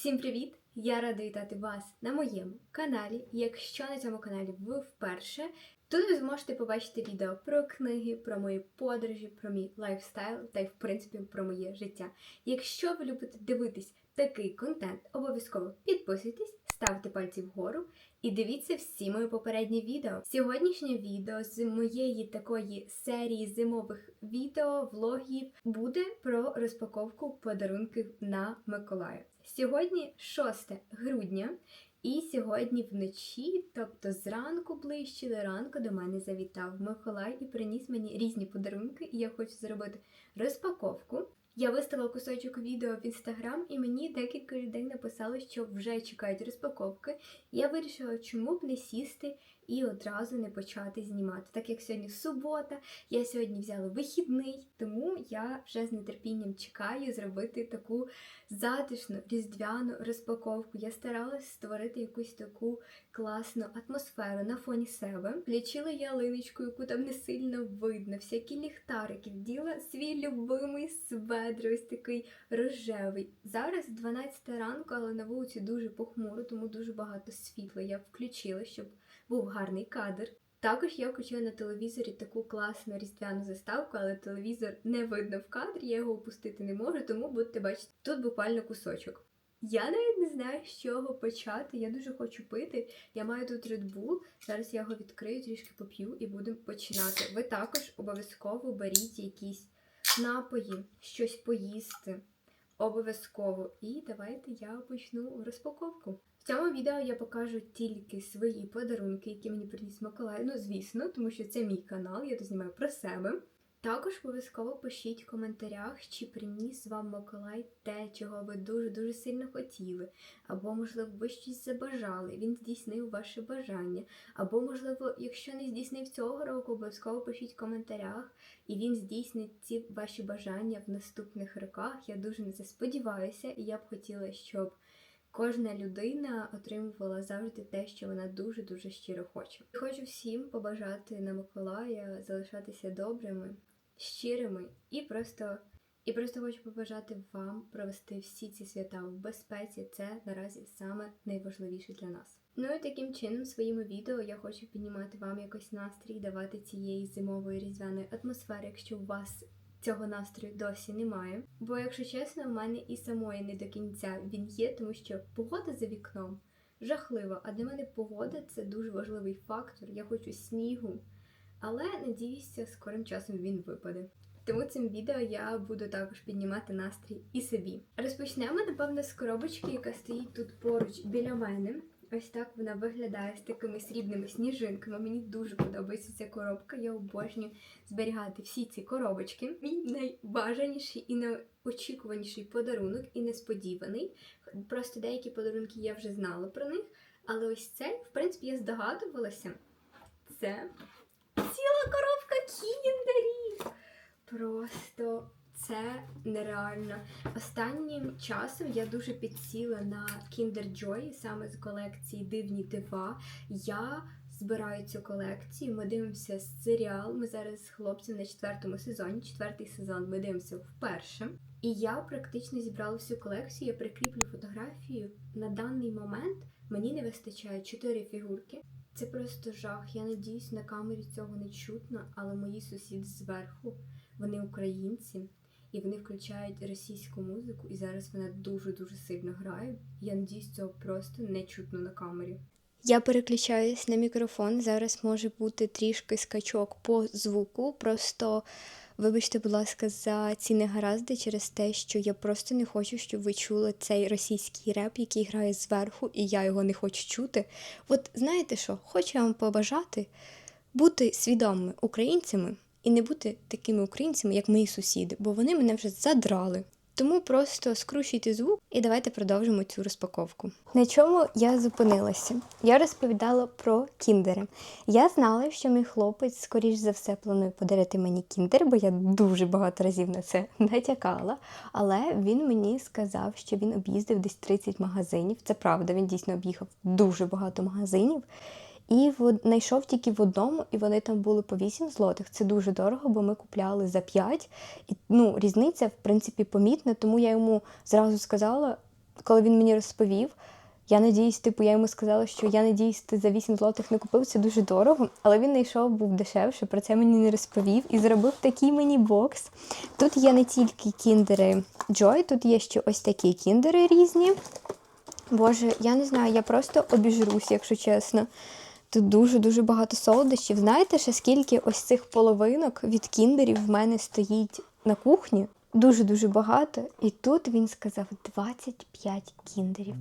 Всім привіт! Я рада вітати вас на моєму каналі. Якщо на цьому каналі ви вперше, тут ви зможете побачити відео про книги, про мої подорожі, про мій лайфстайл та й в принципі про моє життя. Якщо ви любите дивитись такий контент, обов'язково підписуйтесь, ставте пальці вгору і дивіться всі мої попередні відео. Сьогоднішнє відео з моєї такої серії зимових відео, влогів буде про розпаковку подарунків на Миколая. Сьогодні 6 грудня, і сьогодні вночі, тобто зранку ближче до ранку, до мене завітав Миколай і приніс мені різні подарунки, і я хочу зробити розпаковку. Я виставила кусочок відео в інстаграм, і мені декілька людей написали, що вже чекають розпаковки. Я вирішила, чому б не сісти і одразу не почати знімати. Так як сьогодні субота, я сьогодні взяла вихідний, тому я вже з нетерпінням чекаю зробити таку затишну різдвяну розпаковку. Я старалась створити якусь таку класну атмосферу на фоні себе. Включила ялиночку, яку там не сильно видно, всякі ліхтарики, вділа свій любимий сведр, ось такий рожевий. Зараз 12 ранку, але на вулиці дуже похмуро, тому дуже багато світла. Я включила, щоб був гарний кадр. Також я включила на телевізорі таку класну різдвяну заставку, але телевізор не видно в кадрі, я його опустити не можу, тому будете бачити тут буквально кусочок. Я навіть не знаю, з чого почати. Я дуже хочу пити. Я маю тут Red Bull. Зараз я його відкрию, трішки поп'ю і будемо починати. Ви також обов'язково беріть якісь напої, щось поїсти. Обов'язково. І давайте я почну розпаковку. В цьому відео я покажу тільки свої подарунки, які мені приніс Миколай. Ну, звісно, тому що це мій канал, я тут знімаю про себе. Також обов'язково пишіть в коментарях, чи приніс вам Миколай те, чого ви дуже-дуже сильно хотіли. Або, можливо, ви щось забажали, він здійснив ваше бажання. Або, можливо, якщо не здійснив цього року, обов'язково пишіть в коментарях, і він здійснить ці ваші бажання в наступних роках. Я дуже на це сподіваюся, і я б хотіла, щоб. Кожна людина отримувала завжди те, що вона дуже-дуже щиро хоче. Хочу всім побажати на Миколая залишатися добрими, щирими і просто і просто хочу побажати вам провести всі ці свята в безпеці. Це наразі саме найважливіше для нас. Ну і таким чином, своїми відео я хочу піднімати вам якось настрій, давати цієї зимової різдвяної атмосфери, якщо у вас цього настрою досі немає. Бо, якщо чесно, в мене і самої не до кінця він є, тому що погода за вікном жахлива. А для мене погода це дуже важливий фактор. Я хочу снігу, але надіюся, скорим часом він випаде. Тому цим відео я буду також піднімати настрій і собі. Розпочнемо, напевно, з коробочки, яка стоїть тут поруч біля мене. Ось так вона виглядає з такими срібними сніжинками. Мені дуже подобається ця коробка. Я обожнюю зберігати всі ці коробочки. Мій найбажаніший і найочікуваніший подарунок, і несподіваний. Просто деякі подарунки я вже знала про них. Але ось цей, в принципі, я здогадувалася. Це ціла коробка кіндерів. Це нереально. Останнім часом я дуже підсіла на Kinder Joy, саме з колекції Дивні дива. Я збираю цю колекцію. Ми дивимося серіал. Ми зараз з хлопцем на четвертому сезоні. Четвертий сезон ми дивимося вперше. І я практично зібрала всю колекцію. Я прикріплю фотографію. На даний момент мені не вистачає чотири фігурки. Це просто жах. Я надіюсь, на камері цього не чутно, але мої сусіди зверху, вони українці. І вони включають російську музику, і зараз вона дуже-дуже сильно грає. Я надіюсь, цього просто не чутно на камері. Я переключаюсь на мікрофон. Зараз може бути трішки скачок по звуку. Просто вибачте, будь ласка, за ці негаразди через те, що я просто не хочу, щоб ви чули цей російський реп, який грає зверху, і я його не хочу чути. От знаєте що, хочу вам побажати бути свідомими українцями і не бути такими українцями, як мої сусіди, бо вони мене вже задрали. Тому просто скручуйте звук і давайте продовжимо цю розпаковку. На чому я зупинилася? Я розповідала про кіндери. Я знала, що мій хлопець, скоріш за все, планує подарити мені кіндер, бо я дуже багато разів на це натякала. Але він мені сказав, що він об'їздив десь 30 магазинів. Це правда, він дійсно об'їхав дуже багато магазинів. І знайшов тільки в одному, і вони там були по 8 злотих. Це дуже дорого, бо ми купляли за 5. І ну, різниця, в принципі, помітна, тому я йому зразу сказала. коли він мені розповів, я надіюсь, типу, я йому сказала, що я надіюсь, ти за 8 злотих не купив, це дуже дорого. Але він знайшов, був дешевше, про це мені не розповів і зробив такий мені бокс. Тут є не тільки кіндери Joy, тут є ще ось такі кіндери різні. Боже, я не знаю, я просто обіжрусь, якщо чесно. Тут дуже-дуже багато солодощів. Знаєте, ще скільки ось цих половинок від кіндерів в мене стоїть на кухні? Дуже-дуже багато. І тут він сказав 25 кіндерів.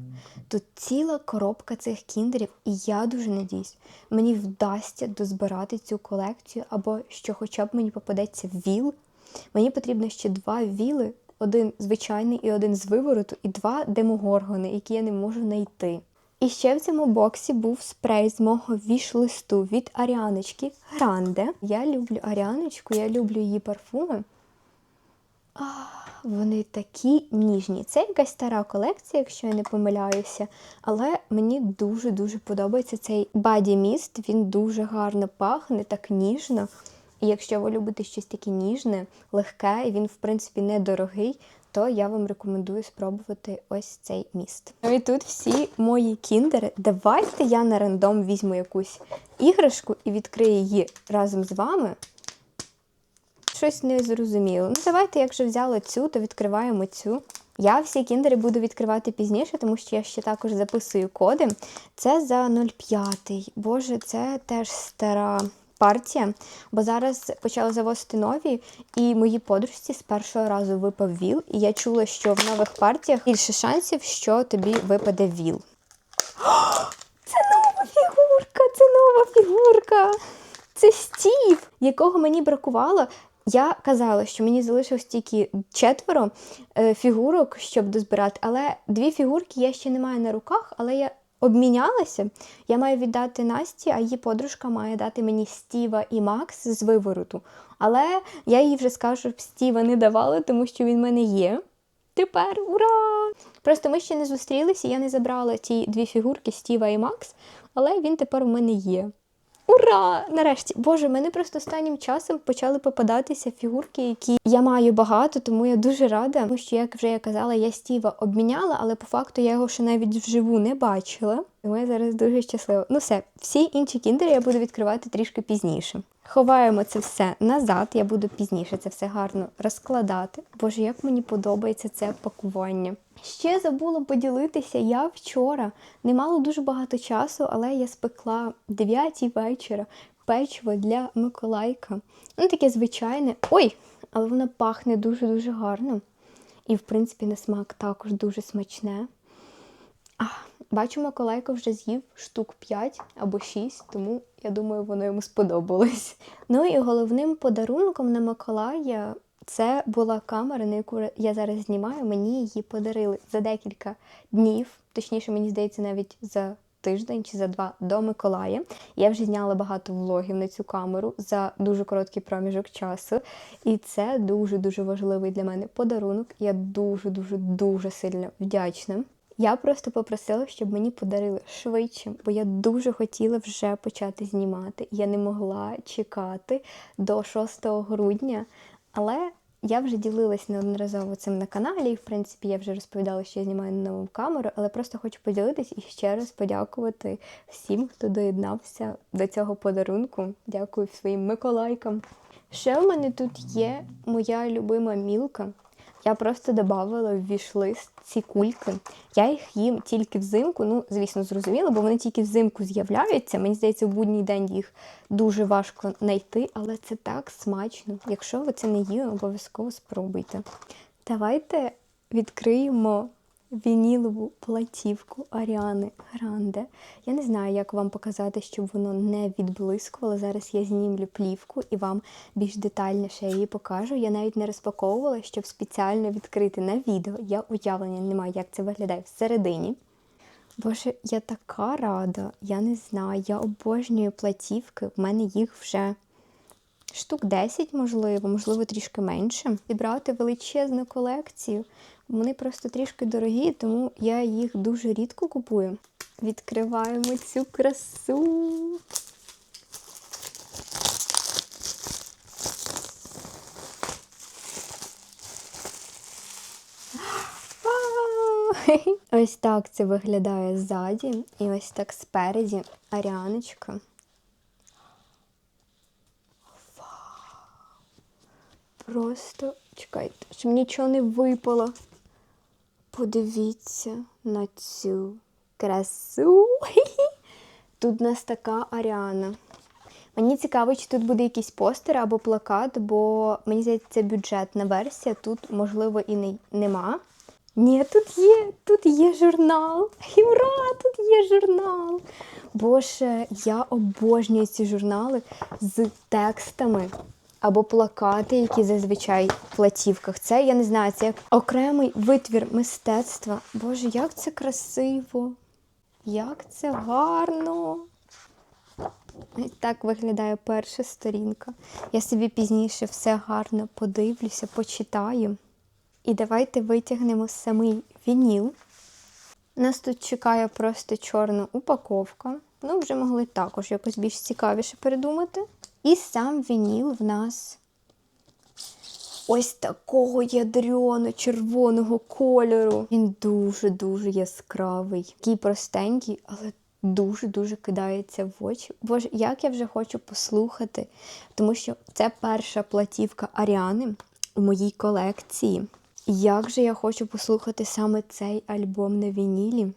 Тут ціла коробка цих кіндерів, і я дуже надіюсь, мені вдасться дозбирати цю колекцію, або що хоча б мені попадеться віл. Мені потрібно ще два віли, один звичайний і один з вивороту, і два демогоргони, які я не можу знайти. І ще в цьому боксі був спрей з мого віш-листу від Аріаночки Гранде. Я люблю Аріаночку, я люблю її парфуми. А, вони такі ніжні. Це якась стара колекція, якщо я не помиляюся. Але мені дуже-дуже подобається цей Mist. Він дуже гарно пахне, так ніжно. І якщо ви любите щось таке ніжне, легке, і він, в принципі, недорогий, то я вам рекомендую спробувати ось цей міст. Ну і тут всі мої кіндери. Давайте я на рандом візьму якусь іграшку і відкрию її разом з вами. Щось не зрозуміло. Ну, давайте, якщо взяла цю, то відкриваємо цю. Я всі кіндери буду відкривати пізніше, тому що я ще також записую коди. Це за 0,5. Боже, це теж стара партія, бо зараз почали завозити нові, і моїй подружці з першого разу випав віл, і я чула, що в нових партіях більше шансів, що тобі випаде віл. Це нова фігурка! Це нова фігурка! Це Стів, якого мені бракувало. Я казала, що мені залишилось тільки четверо е, фігурок, щоб дозбирати, але дві фігурки я ще не маю на руках, але я обмінялася. Я маю віддати Насті, а її подружка має дати мені Стіва і Макс з вивороту. Але я їй вже скажу, Стіва не давала, тому що він в мене є. Тепер ура! Просто ми ще не зустрілися, я не забрала ті дві фігурки Стіва і Макс, але він тепер у мене є. Ура! Нарешті, Боже, мене просто останнім часом почали попадатися фігурки, які я маю багато, тому я дуже рада. Тому що, як вже я казала, я Стіва обміняла, але по факту я його ще навіть вживу не бачила. Я зараз дуже щаслива. Ну все, всі інші кіндери я буду відкривати трішки пізніше. Ховаємо це все назад, я буду пізніше це все гарно розкладати. Боже, як мені подобається це пакування. Ще забула поділитися, я вчора не мала дуже багато часу, але я спекла 9 вечора печиво для Миколайка. Ну, таке звичайне. Ой! Але воно пахне дуже-дуже гарно. І, в принципі, на смак також дуже смачне. А, Бачу, Миколайко вже з'їв штук 5 або 6, тому я думаю, воно йому сподобалось. Ну і головним подарунком на Миколая це була камера, на яку я зараз знімаю. Мені її подарили за декілька днів, точніше, мені здається, навіть за тиждень чи за два до Миколая. Я вже зняла багато влогів на цю камеру за дуже короткий проміжок часу. І це дуже-дуже важливий для мене подарунок. Я дуже-дуже дуже сильно вдячна. Я просто попросила, щоб мені подарили швидше, бо я дуже хотіла вже почати знімати. Я не могла чекати до 6 грудня, але я вже ділилась неодноразово цим на каналі, і в принципі я вже розповідала, що я знімаю нову камеру, але просто хочу поділитись і ще раз подякувати всім, хто доєднався до цього подарунку. Дякую своїм Миколайкам. Ще в мене тут є моя любима мілка. Я просто додавала в вішлист ці кульки. Я їх їм тільки взимку. Ну, звісно, зрозуміло, бо вони тільки взимку з'являються. Мені здається, в будній день їх дуже важко знайти, але це так смачно. Якщо ви це не їли, обов'язково спробуйте. Давайте відкриємо вінілову платівку Аріани Гранде. Я не знаю, як вам показати, щоб воно не відблискувало. Зараз я знімлю плівку і вам більш детальніше її покажу. Я навіть не розпаковувала, щоб спеціально відкрити на відео. Я уявлення не маю, як це виглядає всередині. Боже, я така рада, я не знаю, я обожнюю платівки, в мене їх вже штук 10, можливо, можливо, трішки менше. Зібрати величезну колекцію. Вони просто трішки дорогі, тому я їх дуже рідко купую. Відкриваємо цю красу. Ось так це виглядає ззаді, і ось так спереді Аріаночка. Просто чекайте, щоб нічого не випало. Подивіться на цю красу. Тут у нас така Аріана. Мені цікаво, чи тут буде якийсь постер або плакат, бо мені здається, це бюджетна версія. Тут, можливо, і не, нема. Ні, тут є, тут є журнал. Ура, тут є журнал. Боже, я обожнюю ці журнали з текстами або плакати, які зазвичай в платівках. Це я не знаю, це як окремий витвір мистецтва. Боже, як це красиво! Як це гарно! Так виглядає перша сторінка. Я собі пізніше все гарно подивлюся, почитаю. І давайте витягнемо самий вініл. Нас тут чекає просто чорна упаковка. Ну, вже могли також якось більш цікавіше придумати. І сам вініл в нас ось такого ядрено-червоного кольору. Він дуже-дуже яскравий. Такий простенький, але дуже-дуже кидається в очі. Боже, як я вже хочу послухати, тому що це перша платівка Аріани у моїй колекції. Як же я хочу послухати саме цей альбом на вінілі.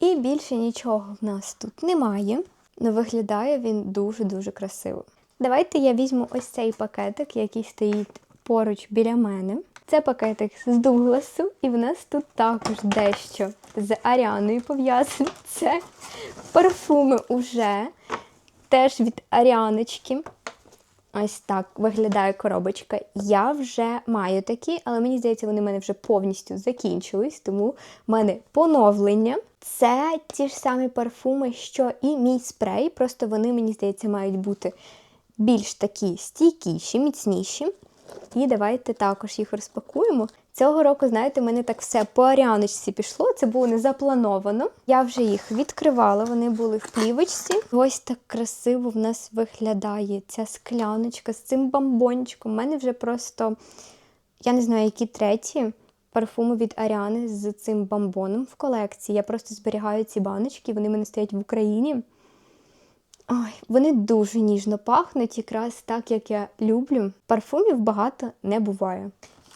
І більше нічого в нас тут немає, але виглядає він дуже-дуже красиво. Давайте я візьму ось цей пакетик, який стоїть поруч біля мене. Це пакетик з Дугласу, і в нас тут також дещо з Аріаною пов'язане. Це парфуми уже теж від Аріаночки. Ось так виглядає коробочка. Я вже маю такі, але мені здається, вони в мене вже повністю закінчились, тому в мене поновлення. Це ті ж самі парфуми, що і мій спрей, просто вони, мені здається, мають бути більш такі стійкіші, міцніші. І давайте також їх розпакуємо. Цього року, знаєте, в мене так все по аріаночці пішло. Це було не заплановано. Я вже їх відкривала, вони були в плівочці. Ось так красиво в нас виглядає ця скляночка з цим бомбончиком. У мене вже просто, я не знаю, які треті парфуми від Аріани з цим бомбоном в колекції. Я просто зберігаю ці баночки, вони в мене стоять в Україні. Ой, вони дуже ніжно пахнуть, якраз так, як я люблю. Парфумів багато не буває.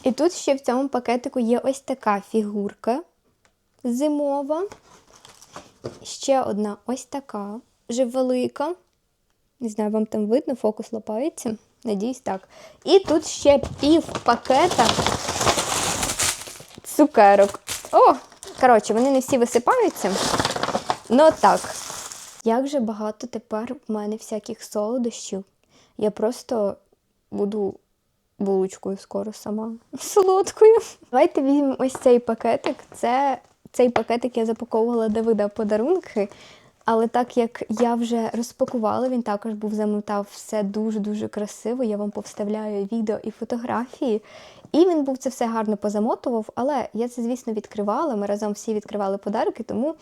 І тут ще в цьому пакетику є ось така фігурка зимова. Ще одна ось така, вже велика. Не знаю, вам там видно, фокус лапається. Надіюсь, так. І тут ще пів пакета цукерок. О! Коротше, вони не всі висипаються. Ну так. Як же багато тепер в мене всяких солодощів. Я просто буду булочкою скоро сама. Солодкою. Давайте візьмемо ось цей пакетик. Це цей пакетик я запаковувала Давида подарунки. Але так як я вже розпакувала, він також був замотав все дуже-дуже красиво. Я вам повставляю відео і фотографії. І він був це все гарно позамотував, але я це, звісно, відкривала. Ми разом всі відкривали подарки, тому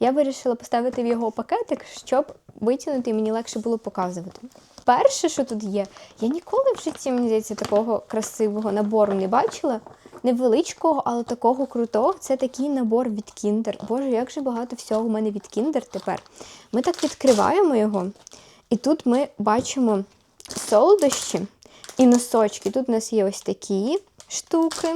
я вирішила поставити в його пакетик, щоб витягнути і мені легше було показувати. Перше, що тут є, я ніколи в житті, мені здається, такого красивого набору не бачила. Невеличкого, але такого крутого. Це такий набор від Kinder. Боже, як же багато всього у мене від Kinder тепер. Ми так відкриваємо його, і тут ми бачимо солодощі і носочки. Тут у нас є ось такі штуки.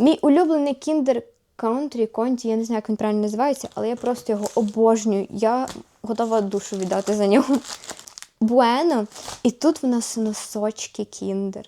Мій улюблений Kinder Country Conti, я не знаю, як він правильно називається, але я просто його обожнюю. Я готова душу віддати за нього. Bueno. І тут в нас носочки Kinder.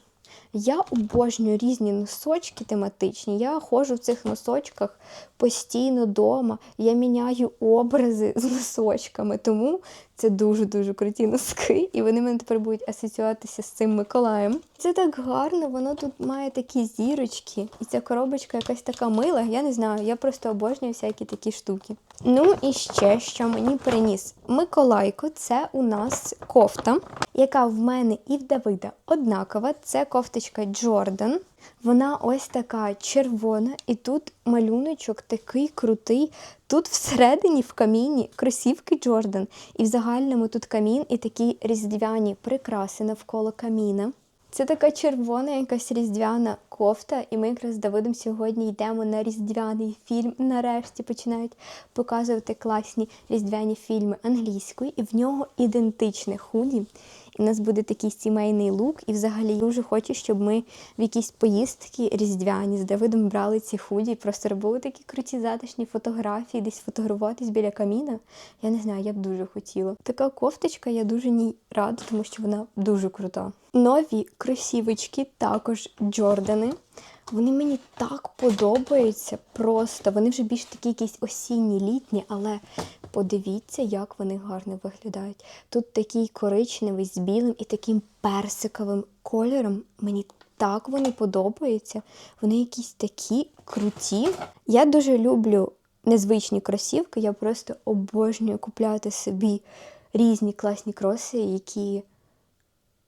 Я обожнюю різні носочки тематичні. Я ходжу в цих носочках постійно вдома. Я міняю образи з носочками, тому це дуже-дуже круті носки. І вони мене тепер будуть асоціюватися з цим Миколаєм. Це так гарно, воно тут має такі зірочки. І ця коробочка якась така мила. Я не знаю, я просто обожнюю всякі такі штуки. Ну і ще, що мені приніс Миколайко, це у нас кофта, яка в мене і в Давида однакова. Це кофточка Джордан. Вона ось така червона, і тут малюночок такий крутий. Тут всередині в каміні кросівки Джордан. І в загальному тут камін і такі різдвяні прикраси навколо каміна. Це така червона, якась різдвяна кофта, і ми якраз з Давидом сьогодні йдемо на різдвяний фільм. Нарешті починають показувати класні різдвяні фільми англійською, і в нього ідентичне худі. В нас буде такий сімейний лук. І взагалі дуже хочу, щоб ми в якісь поїздки різдвяні з Давидом брали ці худі, просто робили такі круті затишні фотографії, десь фотографуватись біля каміна. Я не знаю, я б дуже хотіла. Така кофточка, я дуже ній рада, тому що вона дуже крута. Нові кросівочки, також Джордани. Вони мені так подобаються просто. Вони вже більш такі якісь осінні, літні, але подивіться, як вони гарно виглядають. Тут такий коричневий з білим і таким персиковим кольором. Мені так вони подобаються. Вони якісь такі круті. Я дуже люблю незвичні кросівки. Я просто обожнюю купляти собі різні класні кроси, які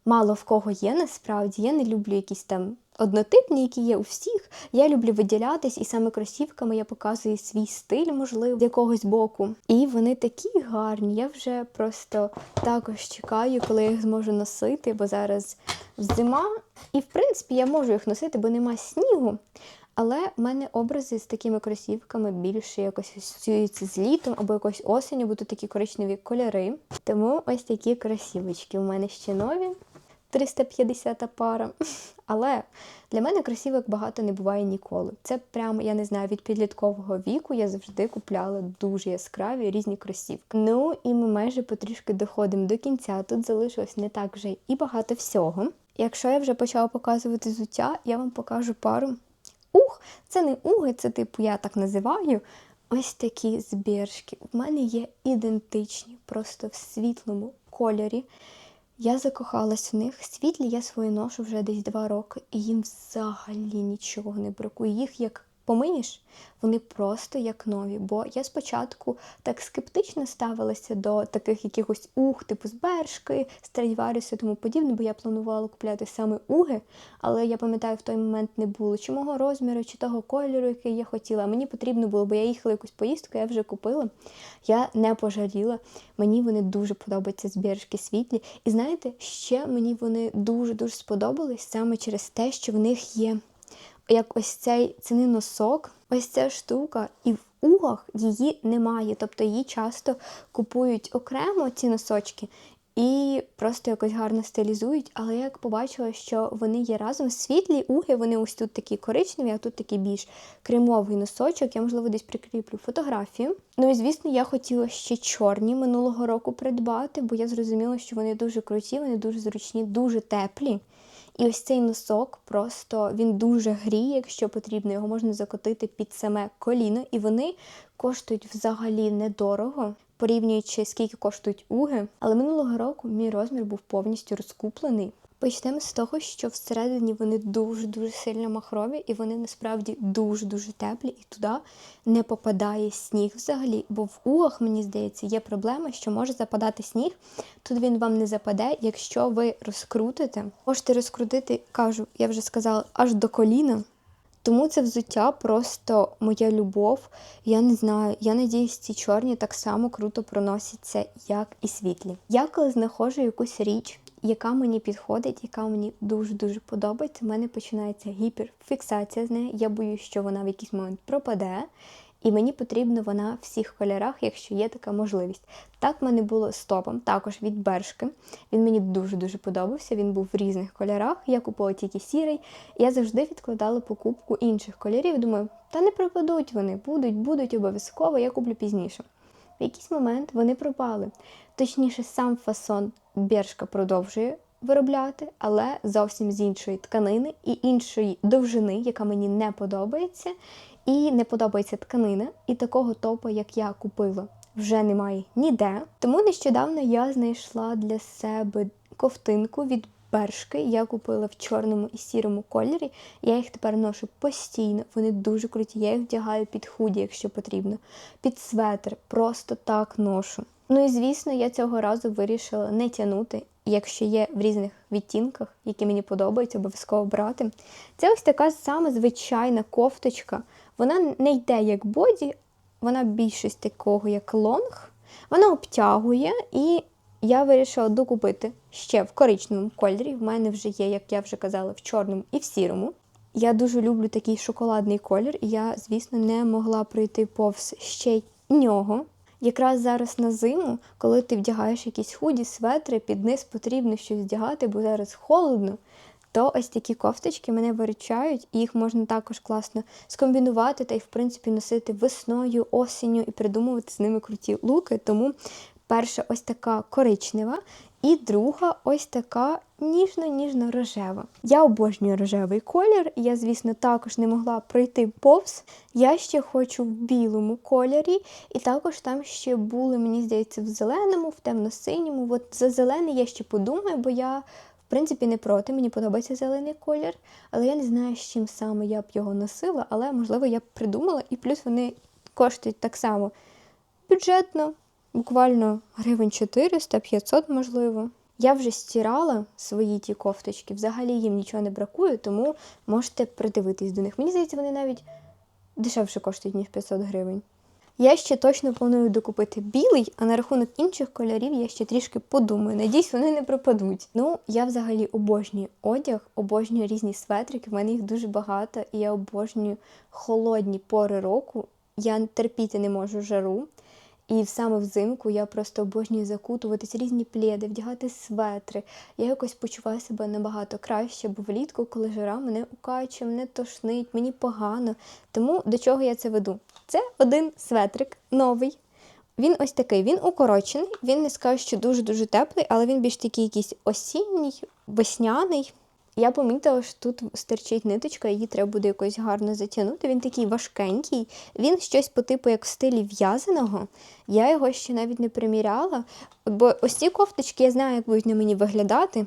мало в кого є насправді. Я не люблю якісь там однотипні, які є у всіх. Я люблю виділятись, і саме кросівками я показую свій стиль, можливо, з якогось боку. І вони такі гарні. Я вже просто також чекаю, коли я їх зможу носити, бо зараз зима. І, в принципі, я можу їх носити, бо нема снігу. Але в мене образи з такими кросівками більше якось асоціюються з літом або якось осінню, бо тут такі коричневі кольори. Тому ось такі кросівочки. У мене ще нові. 350 пара. Але для мене кросівок багато не буває ніколи. Це прямо, я не знаю, від підліткового віку я завжди купляла дуже яскраві різні кросівки. Ну і ми майже потрішки доходимо до кінця. Тут залишилось не так вже і багато всього. Якщо я вже почала показувати взуття, я вам покажу пару. Ух, це не уги, це типу я так називаю. Ось такі збіршки. У мене є ідентичні, просто в світлому кольорі. Я закохалась в них. Світлі я свої ношу вже десь два роки, і їм взагалі нічого не бракує. Їх як помиєш, вони просто як нові. Бо я спочатку так скептично ставилася до таких якихось уг, типу з Бершки, Страдіваріса і тому подібне, бо я планувала купляти саме уги, але я пам'ятаю, в той момент не було чи мого розміру, чи того кольору, який я хотіла. Мені потрібно було, бо я їхала якусь поїздку, я вже купила. Я не пожаліла. Мені вони дуже подобаються збіршки світлі. І знаєте, ще мені вони дуже-дуже сподобались саме через те, що в них є як ось цей це носок, ось ця штука, і в угах її немає. Тобто її часто купують окремо ці носочки. І просто якось гарно стилізують, але я як побачила, що вони є разом світлі уги, вони ось тут такі коричневі, а тут такий більш кремовий носочок. Я, можливо, десь прикріплю фотографію. Ну і звісно, я хотіла ще чорні минулого року придбати, бо я зрозуміла, що вони дуже круті, вони дуже зручні, дуже теплі. І ось цей носок просто він дуже гріє, якщо потрібно, його можна закотити під саме коліно, і вони коштують взагалі недорого, порівнюючи, скільки коштують уги. Але минулого року мій розмір був повністю розкуплений. Почнемо з того, що всередині вони дуже-дуже сильно махрові, і вони насправді дуже-дуже теплі, і туди не попадає сніг взагалі. Бо в угах, мені здається, є проблема, що може западати сніг. Тут він вам не западе, якщо ви розкрутите. Можете розкрутити, кажу, я вже сказала, аж до коліна. Тому це взуття просто моя любов. Я не знаю, я надіюсь, ці чорні так само круто проносяться, як і світлі. Я коли знаходжу якусь річ, яка мені підходить, яка мені дуже-дуже подобається. У мене починається гіперфіксація з нею. Я боюсь, що вона в якийсь момент пропаде. І мені потрібна вона в всіх кольорах, якщо є така можливість. Так в мене було з топом, також від Бершки. Він мені дуже-дуже подобався. Він був в різних кольорах. Я купила тільки сірий. Я завжди відкладала покупку інших кольорів. Думаю, та не пропадуть вони, будуть, будуть обов'язково, я куплю пізніше. В якийсь момент вони пропали. Точніше, сам фасон Бершка продовжує виробляти, але зовсім з іншої тканини і іншої довжини, яка мені не подобається. І не подобається тканина, і такого топа, як я купила, вже немає ніде. Тому нещодавно я знайшла для себе ковтинку від Бершки. Я купила в чорному і сірому кольорі. Я їх тепер ношу постійно. Вони дуже круті. Я їх вдягаю під худі, якщо потрібно, під светр, просто так ношу. Ну і звісно, я цього разу вирішила не тягнути, якщо є в різних відтінках, які мені подобаються, обов'язково брати. Це ось така саме звичайна кофточка. Вона не йде як боді, вона більшість такого, як лонг. Вона обтягує, і я вирішила докупити ще в коричневому кольорі. В мене вже є, як я вже казала, в чорному і в сірому. Я дуже люблю такий шоколадний колір, і я, звісно, не могла пройти повз ще й нього. Якраз зараз на зиму, коли ти вдягаєш якісь худі, светри, під низ потрібно щось вдягати, бо зараз холодно, то ось такі кофточки мене виручають, і їх можна також класно скомбінувати та й, в принципі, носити весною, осінню і придумувати з ними круті луки. Тому перша ось така коричнева, і друга ось така ніжно-ніжно-рожева. Я обожнюю рожевий колір, я, звісно, також не могла пройти повз. Я ще хочу в білому кольорі, і також там ще були, мені здається, в зеленому, в темно-синьому. От за зелений я ще подумаю, бо я, в принципі, не проти, мені подобається зелений колір, але я не знаю, з чим саме я б його носила, але, можливо, я б придумала, і плюс вони коштують так само бюджетно, буквально гривень 400-500, можливо. Я вже стирала свої ті кофточки, взагалі їм нічого не бракує, тому можете придивитись до них. Мені здається, вони навіть дешевше коштують, ніж 500 гривень. Я ще точно планую докупити білий, а на рахунок інших кольорів я ще трішки подумаю. Надіюсь, вони не пропадуть. Ну, я взагалі обожнюю одяг, обожнюю різні светрики. В мене їх дуже багато, і я обожнюю холодні пори року. Я терпіти не можу жару. І саме взимку я просто обожнюю закутуватись, різні пледи, вдягати светри. Я якось почуваю себе набагато краще, бо влітку, коли жара, мене укачує, мене тошнить, мені погано. Тому до чого я це веду? Це один светрик новий. Він ось такий, він укорочений, він не скажу, що дуже-дуже теплий, але він більш такий якийсь осінній, весняний. Я помітила, що тут стерчить ниточка, її треба буде якось гарно затягнути. Він такий важкенький, він щось по типу як в стилі в'язаного. Я його ще навіть не приміряла, бо ось ці кофточки я знаю, як будуть на мені виглядати.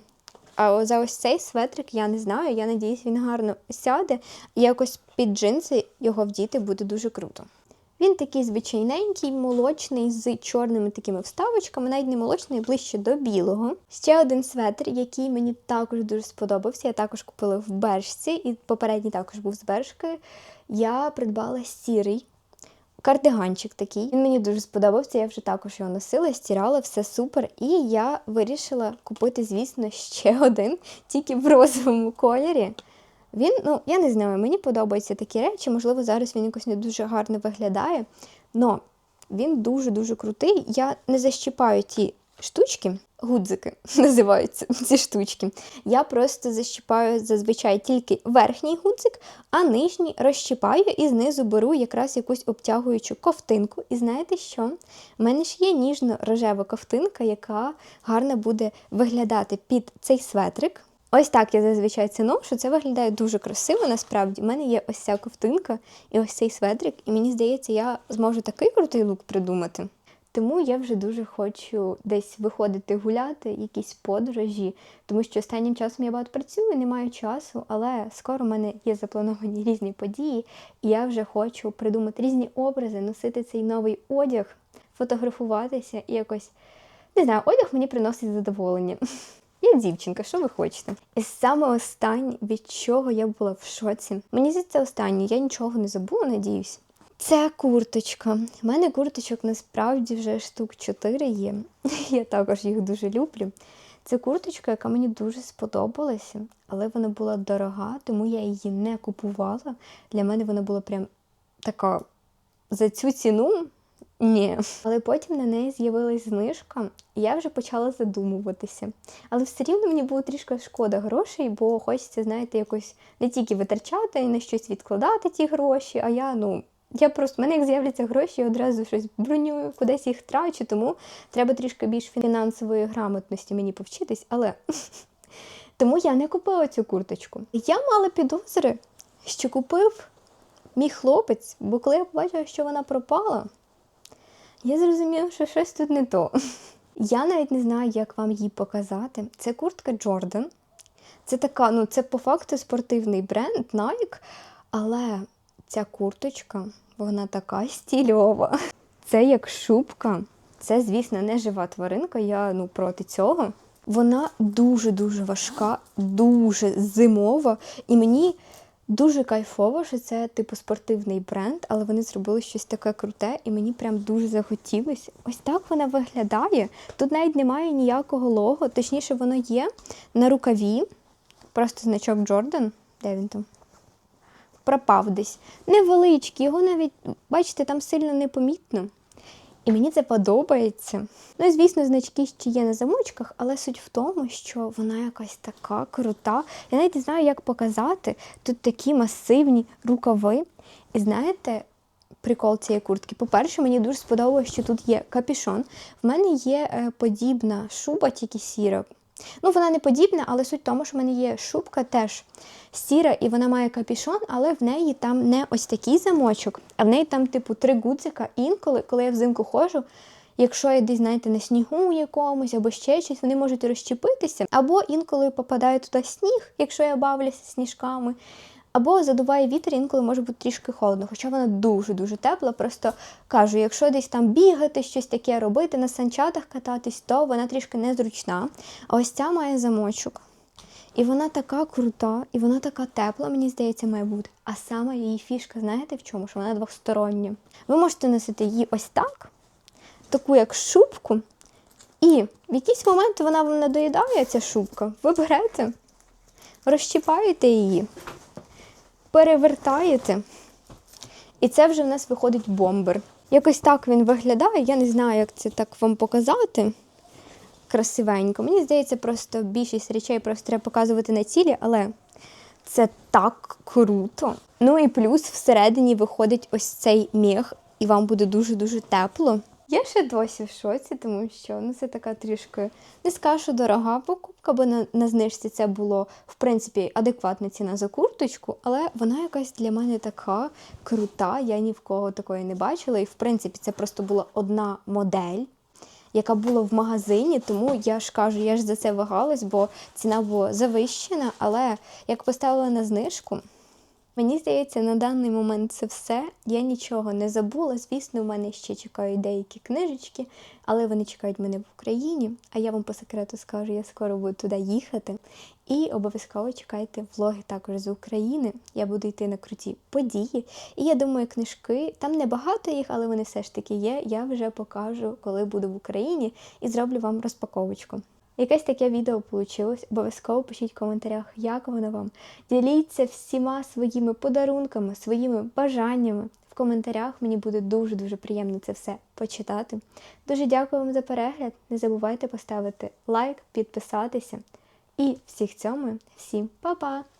А за ось цей светрик я не знаю. Я надіюсь, він гарно сяде, і якось під джинси його вдіти буде дуже круто. Він такий звичайненький, молочний, з чорними такими вставочками, навіть не молочний, ближче до білого. Ще один светр, який мені також дуже сподобався. Я також купила в Бершці, і попередній також був з Бершки. Я придбала сірий. Кардиганчик такий. Він мені дуже сподобався, я вже також його носила, стирала, все супер. І я вирішила купити, звісно, ще один, тільки в розовому кольорі. Він, ну, я не знаю, мені подобаються такі речі, можливо, зараз він якось не дуже гарно виглядає. Но він дуже-дуже крутий. Я не защіпаю ті штучки, гудзики називаються ці штучки. Я просто защіпаю зазвичай тільки верхній гудзик, а нижній розщіпаю і знизу беру якраз якусь обтягуючу ковтинку. І знаєте що? У мене ж є ніжно-рожева ковтинка, яка гарно буде виглядати під цей светрик. Ось так я зазвичай це ношу. Це виглядає дуже красиво, насправді. У мене є ось ця ковтинка і ось цей светрик, і мені здається, я зможу такий крутий лук придумати. Тому я вже дуже хочу десь виходити гуляти, якісь подорожі, тому що останнім часом я багато працюю, не маю часу, але скоро в мене є заплановані різні події, і я вже хочу придумати різні образи, носити цей новий одяг, фотографуватися і якось не знаю, одяг мені приносить задоволення. Я дівчинка, що ви хочете? І саме останнє, від чого я була в шоці. Мені здається, останнє, я нічого не забула, надіюсь. Це курточка. У мене курточок насправді вже штук 4 є. Я також їх дуже люблю. Це курточка, яка мені дуже сподобалася, але вона була дорога, тому я її не купувала. Для мене вона була прям така за цю ціну. Ні. Але потім на неї з'явилась знижка, і я вже почала задумуватися. Але все рівно мені було трішки шкода грошей, бо хочеться, знаєте, якось не тільки витрачати і на щось відкладати ті гроші, а я, ну, я просто, в мене як з'являться гроші, я одразу щось бронюю, кудись їх трачу, тому треба трішки більш фінансової грамотності мені повчитись, але тому я не купила цю курточку. Я мала підозри, що купив мій хлопець, бо коли я побачила, що вона пропала. Я зрозуміла, що щось тут не то. Я навіть не знаю, як вам її показати. Це куртка Jordan. Це така, ну, це по факту спортивний бренд Nike, але ця курточка, вона така стільова. Це як шубка. Це, звісно, не жива тваринка, я ну, проти цього. Вона дуже-дуже важка, дуже зимова. І мені Дуже кайфово, що це типу спортивний бренд, але вони зробили щось таке круте, і мені прям дуже захотілося. Ось так вона виглядає. Тут навіть немає ніякого лого, точніше, воно є на рукаві. Просто значок Джордан. Де він там? пропав десь. Невеличкий, його навіть, бачите, там сильно непомітно. І мені це подобається. Ну звісно, значки ще є на замочках, але суть в тому, що вона якась така крута. Я навіть не знаю, як показати. Тут такі масивні рукави. І знаєте, прикол цієї куртки. По-перше, мені дуже сподобалось, що тут є капішон. В мене є е, подібна шуба, тільки сіра. Ну, вона не подібна, але суть в тому, що в мене є шубка теж сіра, і вона має капішон, але в неї там не ось такий замочок, а в неї там, типу, три гудзика. Інколи, коли я взимку ходжу, якщо я десь, знаєте, на снігу якомусь або ще щось, вони можуть розчепитися. Або інколи попадає туди сніг, якщо я бавлюся сніжками. Або задуває вітер, інколи може бути трішки холодно, хоча вона дуже-дуже тепла. Просто кажу, якщо десь там бігати, щось таке робити, на санчатах кататись, то вона трішки незручна. А ось ця має замочок. І вона така крута, і вона така тепла, мені здається, має бути. А саме її фішка, знаєте в чому? Що вона двостороння. Ви можете носити її ось так, таку як шубку, і в якийсь момент вона вам надоїдає, ця шубка. Ви берете, розщіпаєте її, перевертаєте. І це вже в нас виходить бомбер. Якось так він виглядає. Я не знаю, як це так вам показати. Красивенько. Мені здається, просто більшість речей просто треба показувати на цілі, але це так круто. Ну і плюс всередині виходить ось цей мех, і вам буде дуже-дуже тепло. Я ще досі в шоці, тому що ну, це така трішки не скажу, що дорога покупка, бо на, на знижці це було, в принципі, адекватна ціна за курточку, але вона якась для мене така крута, я ні в кого такої не бачила. І в принципі, це просто була одна модель, яка була в магазині, тому я ж кажу, я ж за це вагалась, бо ціна була завищена, але як поставила на знижку. Мені здається, на даний момент це все. Я нічого не забула. Звісно, в мене ще чекають деякі книжечки, але вони чекають мене в Україні. А я вам по секрету скажу, я скоро буду туди їхати. І обов'язково чекайте влоги також з України. Я буду йти на круті події. І я думаю, книжки там небагато їх, але вони все ж таки є. Я вже покажу, коли буду в Україні, і зроблю вам розпаковочку. Якесь таке відео вийшло. Обов'язково пишіть в коментарях, як воно вам. Діліться всіма своїми подарунками, своїми бажаннями. В коментарях мені буде дуже-дуже приємно це все почитати. Дуже дякую вам за перегляд. Не забувайте поставити лайк, підписатися. І всіх цьому, всім па-па!